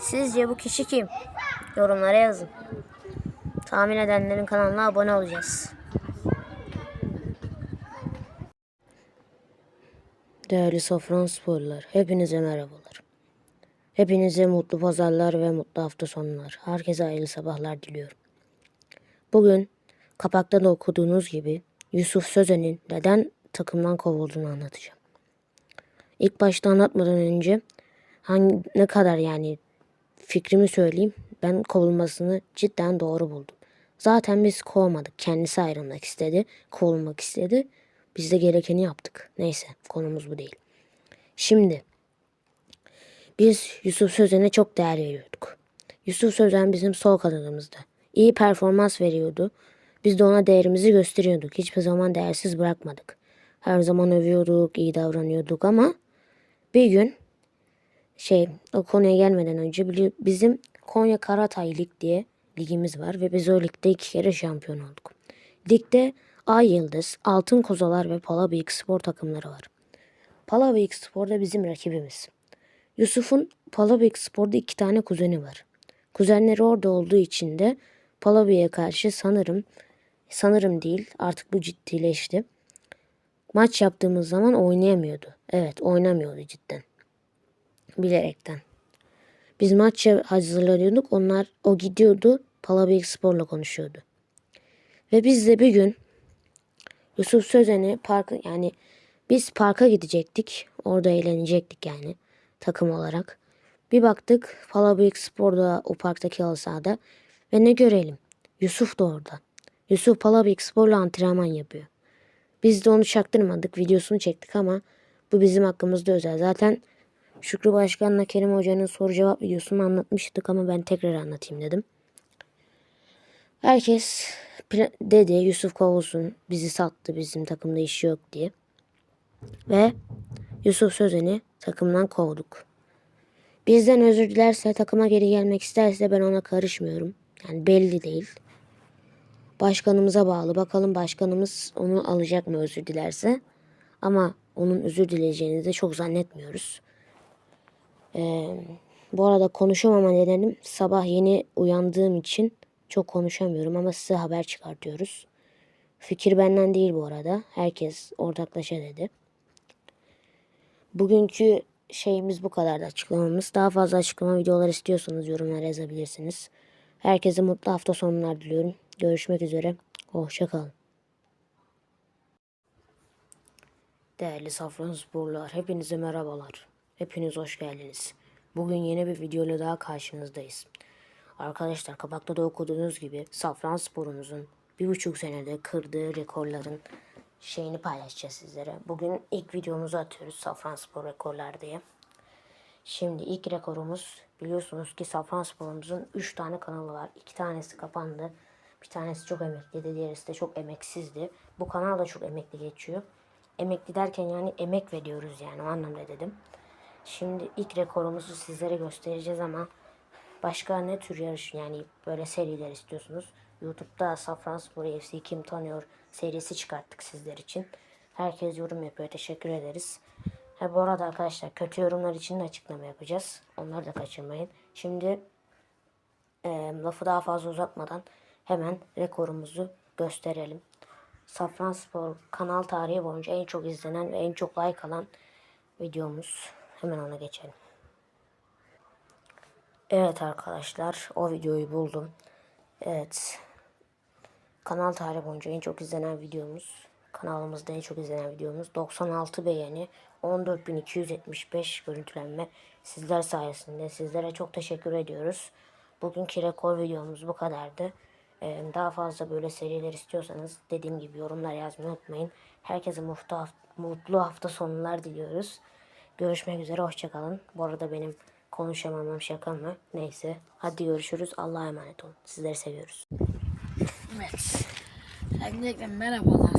Sizce bu kişi kim? Yorumlara yazın. Tahmin edenlerin kanalına abone olacağız. Değerli Safran Sporlar, hepinize merhabalar. Hepinize mutlu pazarlar ve mutlu hafta sonları. Herkese hayırlı sabahlar diliyorum. Bugün kapakta da okuduğunuz gibi Yusuf Sözen'in neden takımdan kovulduğunu anlatacağım. İlk başta anlatmadan önce hangi ne kadar yani fikrimi söyleyeyim. Ben kovulmasını cidden doğru buldum. Zaten biz kovmadık. Kendisi ayrılmak istedi. Kovulmak istedi. Biz de gerekeni yaptık. Neyse konumuz bu değil. Şimdi biz Yusuf Sözen'e çok değer veriyorduk. Yusuf Sözen bizim sol kanadımızda. İyi performans veriyordu. Biz de ona değerimizi gösteriyorduk. Hiçbir zaman değersiz bırakmadık. Her zaman övüyorduk, iyi davranıyorduk ama bir gün şey o konuya gelmeden önce bizim Konya Karatay Lig diye ligimiz var ve biz o ligde iki kere şampiyon olduk. Ligde Ay Yıldız, Altın Kozalar ve Palabıyık spor takımları var. Palabıyık Spor da bizim rakibimiz. Yusuf'un Palabıyık Spor'da iki tane kuzeni var. Kuzenleri orada olduğu için de Palabıyık'a karşı sanırım sanırım değil artık bu ciddileşti. Maç yaptığımız zaman oynayamıyordu. Evet oynamıyordu cidden. Bilerekten. Biz maça hazırlanıyorduk. Onlar o gidiyordu. Palabıyık Spor'la konuşuyordu. Ve biz de bir gün Yusuf Sözen'i parka yani biz parka gidecektik. Orada eğlenecektik yani takım olarak. Bir baktık Palabıyık Spor'da o parktaki halı sahada ve ne görelim? Yusuf da orada. Yusuf Palabıyık Spor'la antrenman yapıyor. Biz de onu çaktırmadık. Videosunu çektik ama bu bizim hakkımızda özel. Zaten Şükrü Başkan'la Kerim Hoca'nın soru cevap videosunu anlatmıştık ama ben tekrar anlatayım dedim. Herkes dedi Yusuf kovulsun bizi sattı bizim takımda işi yok diye. Ve Yusuf Sözen'i takımdan kovduk. Bizden özür dilerse takıma geri gelmek isterse ben ona karışmıyorum. Yani belli değil. Başkanımıza bağlı. Bakalım başkanımız onu alacak mı özür dilerse. Ama onun özür dileyeceğini de çok zannetmiyoruz. Ee, bu arada konuşamama nedenim sabah yeni uyandığım için çok konuşamıyorum ama size haber çıkartıyoruz. Fikir benden değil bu arada. Herkes ortaklaşa dedi. Bugünkü şeyimiz bu kadardı açıklamamız. Daha fazla açıklama videolar istiyorsanız yorumlara yazabilirsiniz. Herkese mutlu hafta sonlar diliyorum. Görüşmek üzere. Hoşçakalın. Değerli Safransporlular, hepinize merhabalar. Hepiniz hoş geldiniz. Bugün yeni bir videoyla daha karşınızdayız. Arkadaşlar kapakta da okuduğunuz gibi Safranspor'umuzun bir buçuk senede kırdığı rekorların şeyini paylaşacağız sizlere. Bugün ilk videomuzu atıyoruz Safranspor rekorlar diye. Şimdi ilk rekorumuz biliyorsunuz ki Safranspor'umuzun 3 tane kanalı var. 2 tanesi kapandı. Bir tanesi çok emekliydi, diğerisi de çok emeksizdi. Bu kanal da çok emekli geçiyor. Emekli derken yani emek veriyoruz yani o anlamda dedim. Şimdi ilk rekorumuzu sizlere göstereceğiz ama başka ne tür yarış yani böyle seriler istiyorsunuz? YouTube'da Safranspor FC kim tanıyor serisi çıkarttık sizler için. Herkes yorum yapıyor. Teşekkür ederiz. Ha bu arada arkadaşlar kötü yorumlar için de açıklama yapacağız. Onları da kaçırmayın. Şimdi e, lafı daha fazla uzatmadan hemen rekorumuzu gösterelim. Safranspor kanal tarihi boyunca en çok izlenen ve en çok like alan videomuz. Hemen ona geçelim. Evet arkadaşlar o videoyu buldum. Evet. Kanal tarihi boyunca en çok izlenen videomuz. Kanalımızda en çok izlenen videomuz. 96 beğeni. 14.275 görüntülenme. Sizler sayesinde. Sizlere çok teşekkür ediyoruz. Bugünkü rekor videomuz bu kadardı. Ee, daha fazla böyle seriler istiyorsanız dediğim gibi yorumlar yazmayı unutmayın. Herkese mutlu hafta, mutlu hafta sonlar diliyoruz. Görüşmek üzere. Hoşçakalın. Bu arada benim konuşamamam şaka mı? Neyse. Hadi görüşürüz. Allah'a emanet olun. Sizleri seviyoruz. Evet. Öncelikle merhabalar.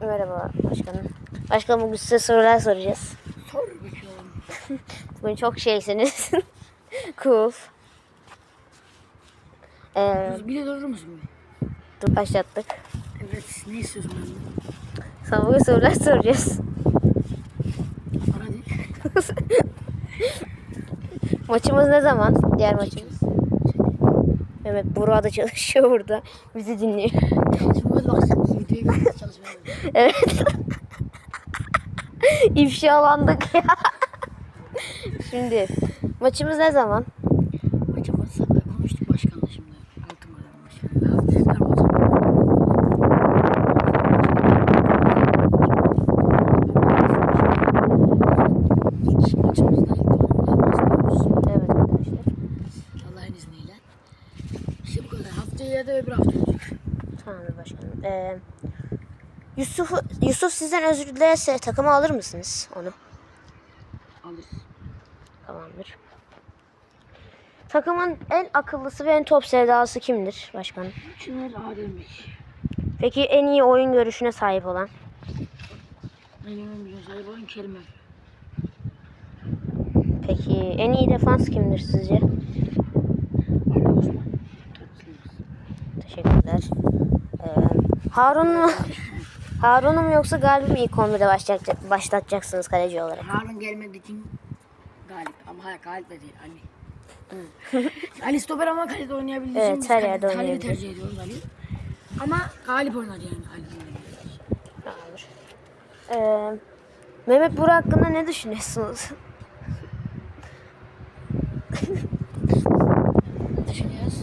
Merhaba başkanım. Başkanım bugün size sorular soracağız. Sor bakalım. Bugün çok şeysiniz. cool. Ee, Bir de durur musun? dur başlattık. Evet ne istiyorsun benden? Sana bugün sorular soracağız. Maçımız ne zaman? Diğer maçımız. Mehmet Burak da çalışıyor burada. Bizi dinliyor. Çalışmaya bak sen bizim videoyu görüyoruz çalışmaya. evet. İfşalandık ya. Şimdi maçımız ne zaman? Maçımız sabah konuştuk başkanla şimdi. Altın madem başkanı. Haftaya kadar maçı. İlk maçımızda ilk golümüzle başlıyoruz. Evet arkadaşlar. Allah'ın izniyle. İşte bu kadar. Haftaya da öbür hafta olacak. Tamamdır başkanım. Ee, Yusuf, Yusuf sizden özür dilerse takıma alır mısınız onu? Alırız. Tamamdır. Takımın en akıllısı ve en top sevdalısı kimdir başkanım? Çınar Adem'miş. Peki en iyi oyun görüşüne sahip olan? Benim ömrümün sahibi olan Kerim Efe. Peki en iyi defans kimdir sizce? Teşekkürler. Ee, Harun? Harun'u mu yoksa Galip'i mi ilk 11'de başlayacak, başlatacaksınız kaleci olarak? Harun gelmediği için Galip. Ama hayır Galip de değil Ali. Ali stoper ama kalede oynayabildiği Evet, için biz her kale- yerde kaleyi oynayabilir. tercih ediyoruz Ali. Ama Galip oynadı yani Ali. Ee, Mehmet Burak hakkında ne düşünüyorsunuz? düşünüyoruz.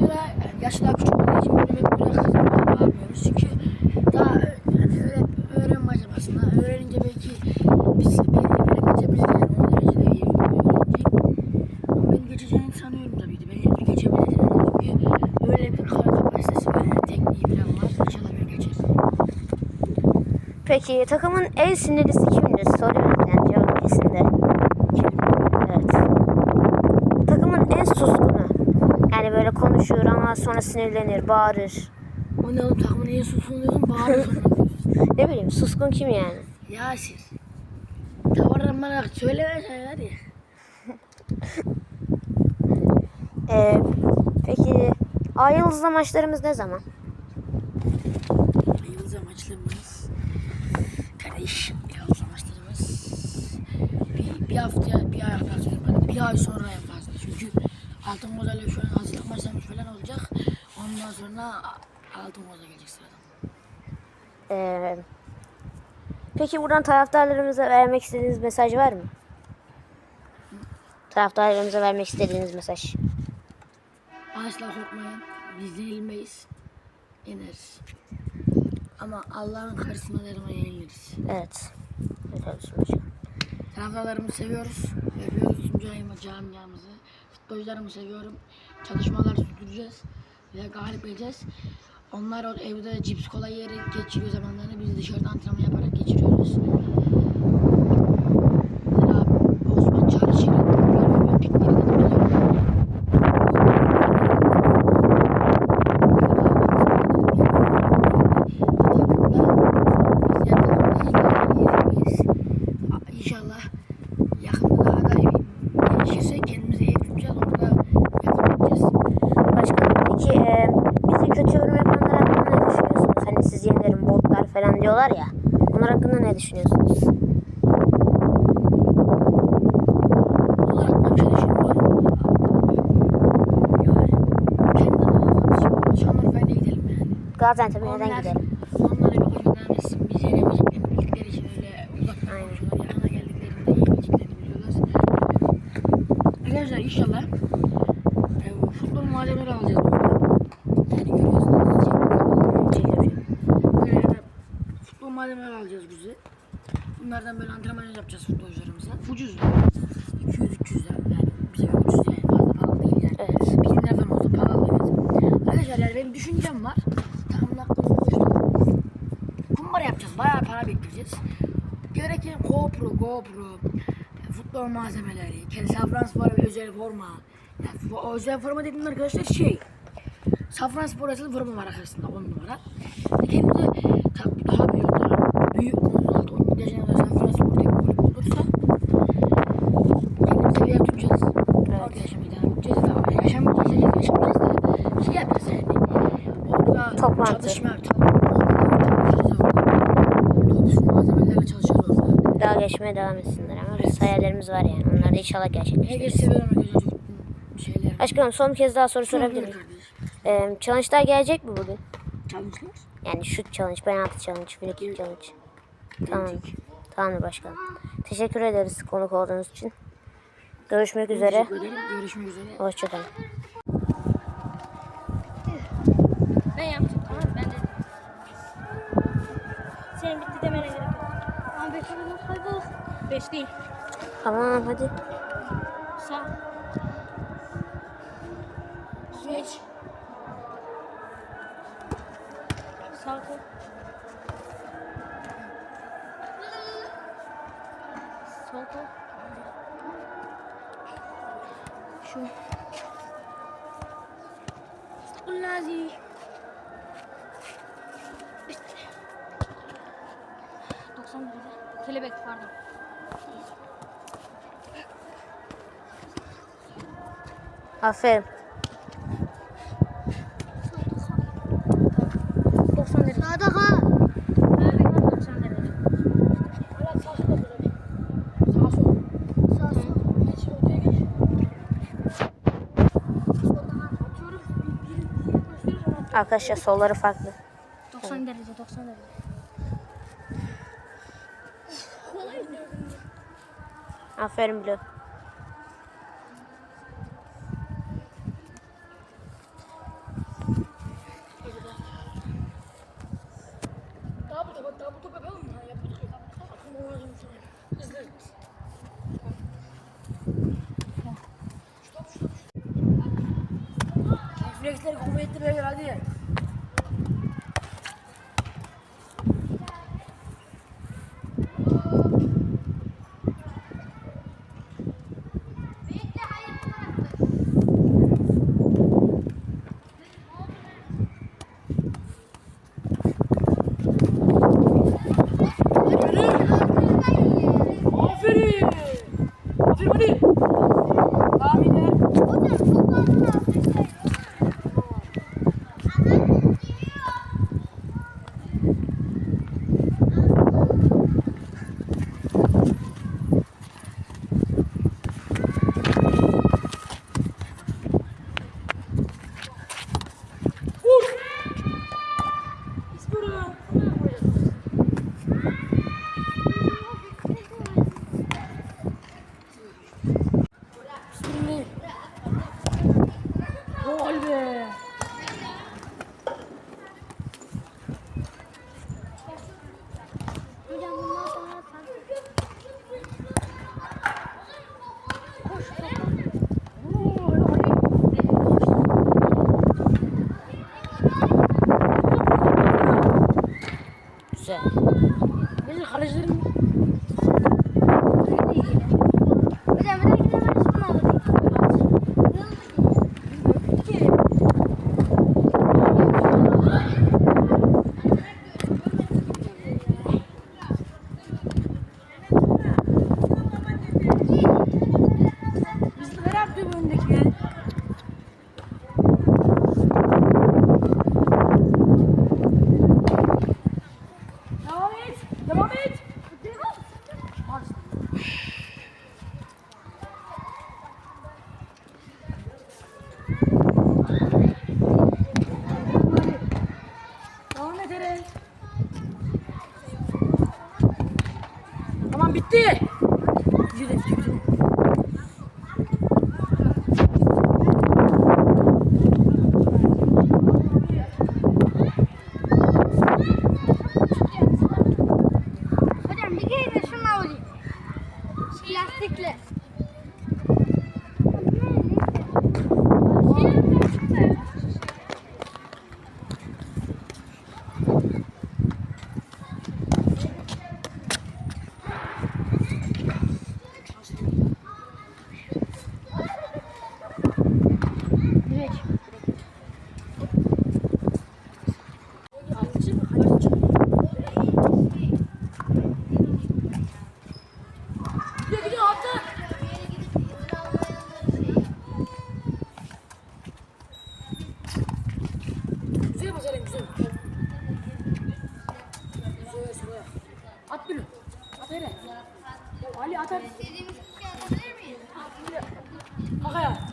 Böyle yani yaşı daha küçük olduğu için böyle biraz bağırmıyoruz. Çünkü daha yani öğret, öğrenme aşamasında öğrenince belki biz beni bile geçebilir yani o derecede iyi bir öğrenci. Ama beni geçeceğini sanıyorum tabii ki. Beni geçebilir yani. Çünkü öyle bir kar kapasitesi ve tekniği falan var. İnşallah beni geçer. Peki takımın en sinirlisi kimdir? Soruyoruz yani cevap kesin de. Evet. Takımın en suskunu. Yani böyle konuşur ama sonra sinirlenir, bağırır. O ne oğlum takımın en susunu diyordum bağırıyor sonra diyorsun. Ne bileyim suskun kim yani? Yasir. Tavardan bana söylemesen hadi. Ee, peki Ay Yıldız'la maçlarımız ne zaman? Yıldız amaçlarımız yıldız amaçlarımız bir, bir hafta bir ay kadar sürmedi. Bir ay sonra fazla. Çünkü altın modelle şu an hazırlık maçlarımız falan olacak. Ondan sonra altın moda gelecek sıradan. Ee, peki buradan taraftarlarımıza vermek istediğiniz mesaj var mı? Taraftarlarımıza vermek istediğiniz mesaj. Asla korkmayın. Biz yenilmeyiz. Yeneriz. Ama Allah'ın zaman yeniliriz. Evet. Taraftarlarımızı seviyoruz. Öpüyoruz tüm cami- camiamızı. Futbolcularımı seviyorum. Çalışmalar sürdüreceğiz. Ve galip edeceğiz. Onlar evde cips kola yiyerek geçiriyor zamanlarını. Biz dışarıda antrenman yaparak geçiriyoruz. Mesela Osman çalışıyor. Böyle pikniğe gidip geliyor. İnşallah yakında daha da gelişirse kendimize ev tutacağız. Orada yapacağız. Başkanım peki e, bizi kötü yorum yapanlar hakkında ne düşünüyorsunuz? Hani siz yenilerin botlar falan diyorlar ya. Onlar hakkında ne düşünüyorsunuz? Şey. Gaziantep'e neden Onlar- gidelim? Onlara bir hoş gelmesin. Biz yenemeyeceklerini bildikleri için öyle uzaktan konuşuyorlar. Yakına geldiklerinde yiyebileceklerini biliyorlar. Arkadaşlar inşallah e, futbol malzemeleri alacağız böyle. Yani görüyorsunuz. Çekiyorum. Böyle yani futbol malzemeleri alacağız bizi. Bunlardan böyle antrenman yapacağız futbolcularımıza. Ucuz. 200-300 lira. Yani bize göre ucuz yani. Fazla pahalı değil yani. Evet. Lira falan olsa pahalı evet. Arkadaşlar yani benim düşüncem var. Takımın aklımda koştu. Kumbara yapacağız. Bayağı para biriktireceğiz. Gereken GoPro, GoPro, futbol malzemeleri, kendi Safranspor ve özel forma. Yani özel forma dediğim arkadaşlar şey, Safranspor özel forma var arkasında 10 numara. Kendimize daha büyük, daha büyük çalışmaya devam etsinler ama biz hayallerimiz var yani. Onlar da inşallah gerçekleştiririz. seviyorum. Aşkım son bir kez daha soru sorabilir miyim? Ee, challenge'lar gelecek mi bugün? Challenge'lar? Yani şut challenge, penaltı challenge, free kick challenge. Tamam. Tamam başkanım. Teşekkür ederiz konuk olduğunuz için. Görüşmek üzere. Görüşmek üzere. Hoşçakalın. Ben yaptım tamam ben de. Senin bitti demene gerek yok. Ama beklemeden 5 değil. Tamam hadi. Sağ. Geç. Sağ kol. Aferin. 90 derece. Sağda ha. Abi 90 derece. Sağ sol. Sağ sol. Sağ sol. Geç öteye geç. Arkadaşlar solları farklı. 90 derece 90 derece. Aferin Blue. Daha bu topa, daha bu topa yapalım mı? Yapıyorduk ya. Aklıma uğradım sana. Hızlı. Stop, stop, stop. Refleksleri kuvvetli beyler hadi. Hocam bir kere de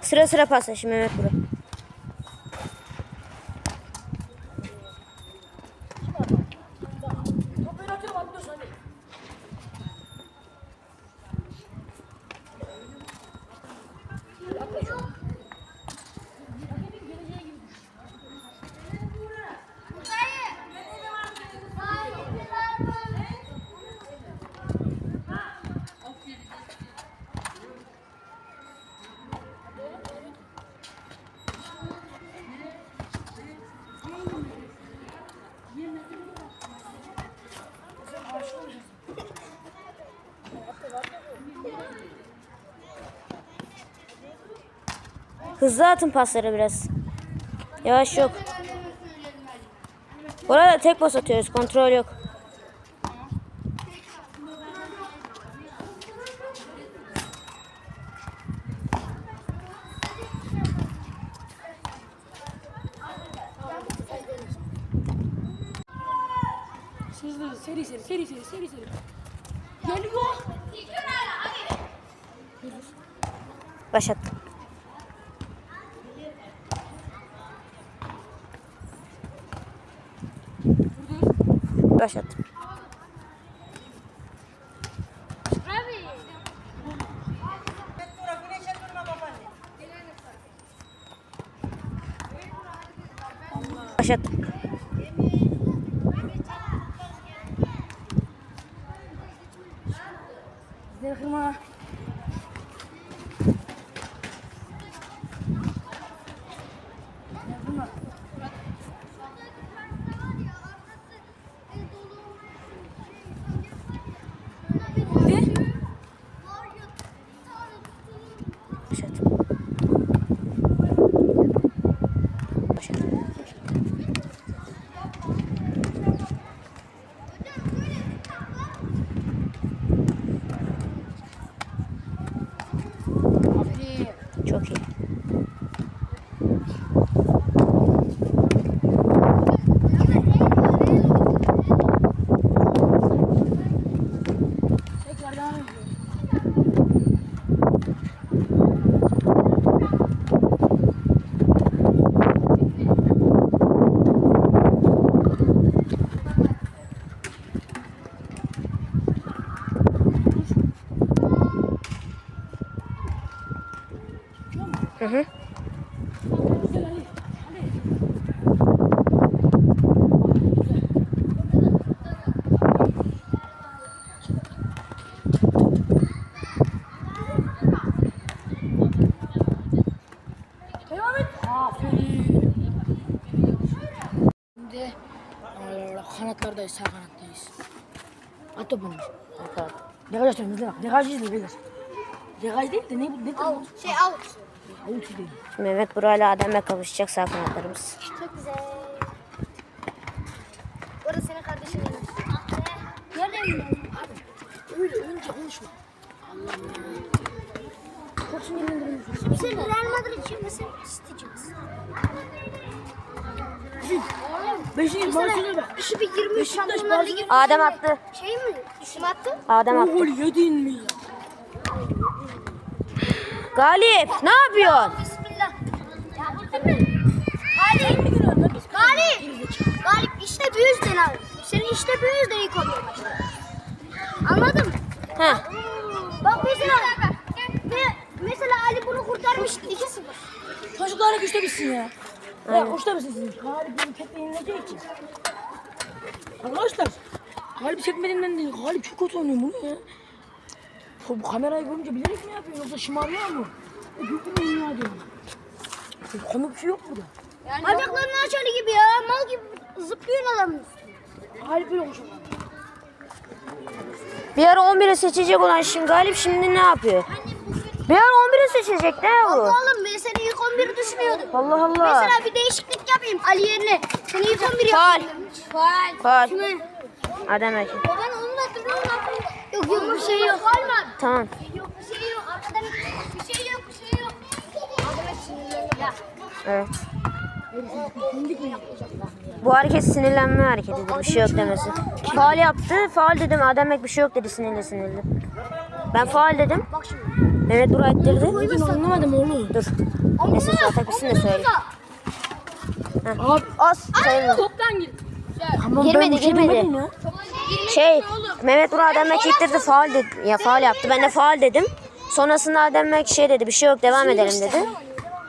Sıra sıra pasla şimdi Mehmet Bro. Top böyle atıyorum atlıyorsun hadi. Hızlı atın pasları biraz. Yavaş yok. Burada tek pas atıyoruz. Kontrol yok. Başlat. Gel kırma. Başlat. Başlat. Aferin. Çok iyi. Tekrar devam ediyor. Hı hı. Güzel Ali. Ali. Devam et. Aferin. Şimdi eee, kanatlardayız, sağ kanattayız. At topunu. Bakalım. Degaj atıyorum, izle bak. Degaj izle, degaj. Degaj değil de ne, ne tam? Şey out. Avuç değil. Mehmet ile Adem'le kavuşacak sağ kanatlarımız. Çok güzel. Orada senin kardeşin benim. Nereden biliyorsun? Öyle önce konuşma. Allah'ım ya. Çok sinirlendiriyorsun. Sen Real Madrid'ci misin? City'ci misin? Beşiktaş Barcelona. İşi bir 23 Beşiktaş, Şampiyonlar Ligi. Adem attı. Şey mi? İsim attı? Adem attı. gol yedin mi ya? Galip ne yapıyorsun? Bismillah. Ya vurdun mu? Galip. Galip. Galip işte bu yüzden abi. Senin işte bu yüzden ilk oluyor maçta. Anladın mı? Heh. Bak mesela. Me- mesela Ali bunu kurtarmıştı 2-0. Çocuklara güçte bitsin ya. Ya güçte bitsin sizin. Galip benim tekme yenilecek için. Arkadaşlar. Galip çekmediğimden değil. Galip çok kötü oynuyor bunu ya. Bu kamerayı görünce bilerek mi yapıyor yoksa şımarıyor mu? E güldüm oynuyor diyor. Bu komik bir şey yok burada. Bacaklarını aç Ali gibi ya. Mal gibi zıplıyorsun adamın üstüne. Galip böyle koşuyor. Bir ara 11'e seçecek olan şimdi Galip şimdi ne yapıyor? Bir ara 11'e seçecek ne bu? Oğlum ben seni ilk 11'i düşünüyordum. Allah Allah. Mesela bir değişiklik yapayım Ali yerine. Seni ilk 11 Faal. yapayım. Faal. Faal. Kime? Adem Erkin. Ben onun hatırlıyorum. Yok yok bir şey yok. Tamam. Yok bir şey yok. Arkadan bir şey yok bir şey yok. Adama sinirlendim. Ya. Evet. Bu hareket sinirlenme hareketidir. Bir şey yok demesi. Faal yaptı. Faal dedim. Adem Ek bir şey yok dedi sinirli sinirli. Ben faal dedim. Bak şimdi. Mehmet Burak ettirdi. Ben anlamadım oğlum. Dur. Neyse Suat Akgül'sün de söyle. Abi Az sayılır. Toptan gir. tamam Girmedi, girmedi. Şey Mehmet Burak Ademmek ittirdi faal dedi. Ya faal yaptı. Ben de faal dedim. Sonrasında Ademmek şey dedi bir şey yok devam edelim dedi.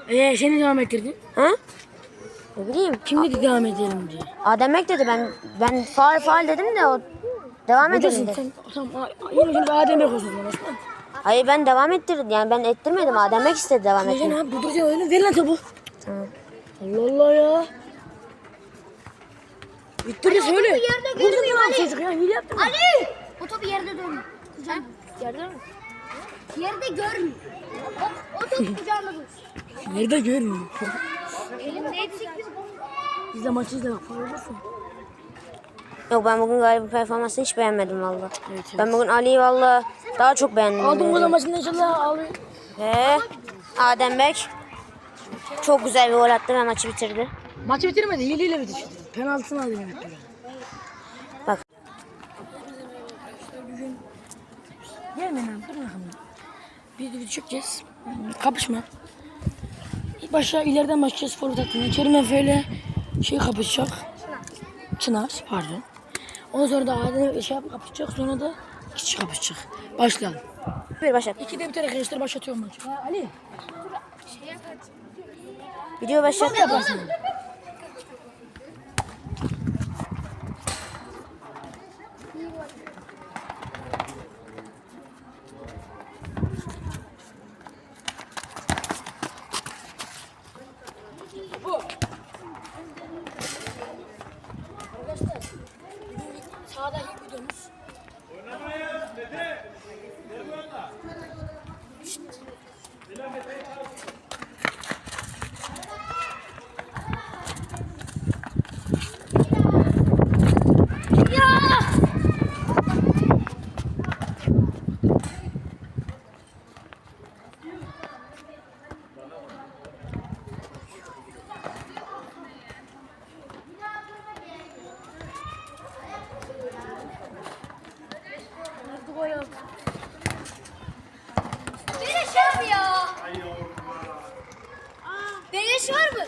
Ee seni devam ettirdin. Ha? Ne bileyim. Kim dedi devam edelim diye. Ademmek dedi ben ben faal faal dedim de o devam edelim dedi. sen. Tamam. Yine şimdi Adem Bey olsun Osman. Hayır ben devam ettirdim yani ben ettirmedim Ademmek istedi devam Neyse ne ettirdim. yap? Durduracaksın öyle. Ver lan topu. Tamam. Allah Allah ya. Bitti söyle. yerde Vurdun görmüyor ya Ali. çocuk ya. Hile yaptın. Ali! O topu yerde. Kucağında. Yerde mi? Yerde görmüyor. O, o top kucağında dursun. Nerede görmüyor? Elimdeydi. İzle maçı izle bak. Yok ben bugün galiba performansını hiç beğenmedim valla. Evet, evet. Ben bugün Ali'yi valla daha çok beğendim. Aldım bu da maçında inşallah abi. Ve Adembek çok güzel bir gol attı ve maçı bitirdi. Maçı bitirmedi. Hileyle bitirdi. Penaltısını aldı Bey. Bak Gelme lan. Dur bakalım. Biz de çökeceğiz. Kapışma. İlk başta ileriden başlayacağız forvet hattına. Kerim Efe ile şey kapışacak. Çınar pardon. Ondan sonra da Adem şey yap- kapışacak. Sonra da kişi kapışacak. Başlayalım. bir başlat. İkide bir arkadaşlar başlatıyorum maçı. Ha, Ali. Video başlat. Ne yaparsın? Arkadaşlar, sağdaki videomuz Beleş var mı ya? Beleş var mı?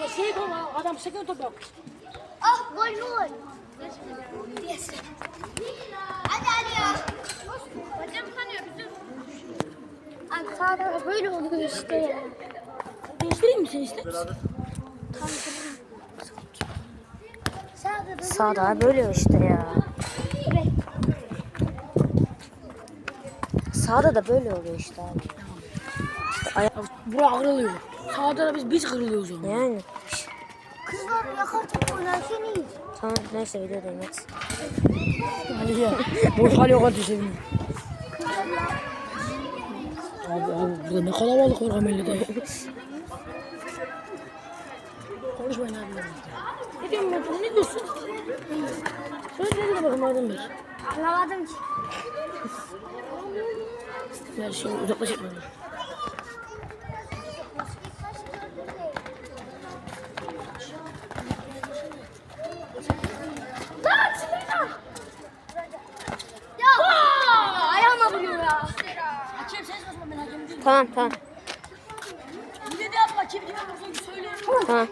Ya şey yapma, adam sakın top yapmış. Ah gol gol. Yes. Hadi hadi ya. Bacım kanıyor bizim. Abi sağda böyle oluyor işte ya. Değiştireyim mi sen ister misin? Sağda da böyle işte ya. Sağda da böyle oluyor işte abi. Bura kırılıyor. Sağda da biz biz kırılıyoruz ama. Yani. Kızlar yakar top oynarken iyi. Tamam neyse videodayım hadi. Hadi ya. Boş hal yok hadi sevim. Abi abi burada ne kalabalık var Kamelli'de. Konuşmayın abi. Diyorsun ben? Ne diyorsun? Söyle ne bakın madem Bey. Anlamadım ki. Ver şey uzaklaşıp bana. Tamam tamam. Bir de yapma kim kim olursa söyle. Tamam.